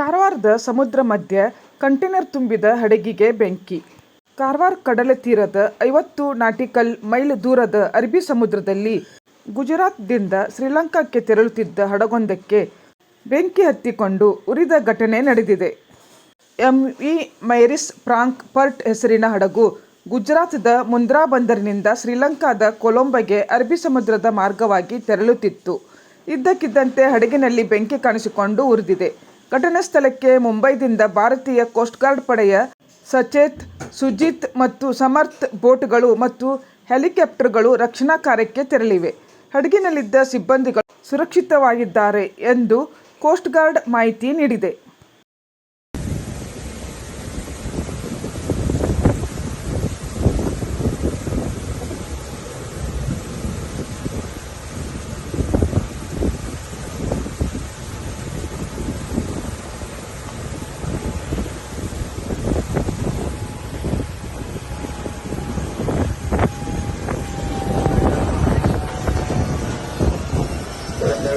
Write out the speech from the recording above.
ಕಾರವಾರದ ಸಮುದ್ರ ಮಧ್ಯೆ ಕಂಟೇನರ್ ತುಂಬಿದ ಹಡಗಿಗೆ ಬೆಂಕಿ. ಕಾರವಾರ ಕಡಲ ತೀರದ ಐವತ್ತು ನಾಟಿಕಲ್ ಮೈಲ್ ದೂರದ ಅರಬ್ಬಿ ಸಮುದ್ರದಲ್ಲಿ ಗುಜರಾತ್ದಿಂದ ಶ್ರೀಲಂಕಾಕ್ಕೆ ತೆರಳುತ್ತಿದ್ದ ಹಡಗೊಂದಕ್ಕೆ ಬೆಂಕಿ ಹತ್ತಿಕೊಂಡು ಉರಿದ ಘಟನೆ ನಡೆದಿದೆ. ಎಂವಿ ಮೈರಿಸ್ ಫ್ರಾಂಕ್ ಪರ್ಟ್ ಹೆಸರಿನ ಹಡಗು ಗುಜರಾತ್ದ ಮುಂದ್ರಾ ಬಂದರಿನಿಂದ ಶ್ರೀಲಂಕಾದ ಕೊಲಂಬಗೆ ಅರಬ್ಬಿ ಸಮುದ್ರದ ಮಾರ್ಗವಾಗಿ ತೆರಳುತ್ತಿತ್ತು. ಇದ್ದಕ್ಕಿದ್ದಂತೆ ಹಡಗಿನಲ್ಲಿ ಬೆಂಕಿ ಕಾಣಿಸಿಕೊಂಡು ಉರಿದಿದೆ. ಘಟನಾ ಸ್ಥಳಕ್ಕೆ ಮುಂಬೈದಿಂದ ಭಾರತೀಯ ಕೋಸ್ಟ್ ಗಾರ್ಡ್ ಪಡೆಯ ಸಚೇತ್, ಸುಜಿತ್ ಮತ್ತು ಸಮರ್ಥ್ ಬೋಟ್ಗಳು ಮತ್ತು ಹೆಲಿಕಾಪ್ಟರ್ಗಳು ರಕ್ಷಣಾ ಕಾರ್ಯಕ್ಕೆ ತೆರಳಿವೆ. ಹಡಗಿನಲ್ಲಿದ್ದ ಸಿಬ್ಬಂದಿಗಳು ಸುರಕ್ಷಿತವಾಗಿದ್ದಾರೆ ಎಂದು ಕೋಸ್ಟ್ ಗಾರ್ಡ್ ಮಾಹಿತಿ ನೀಡಿದೆ.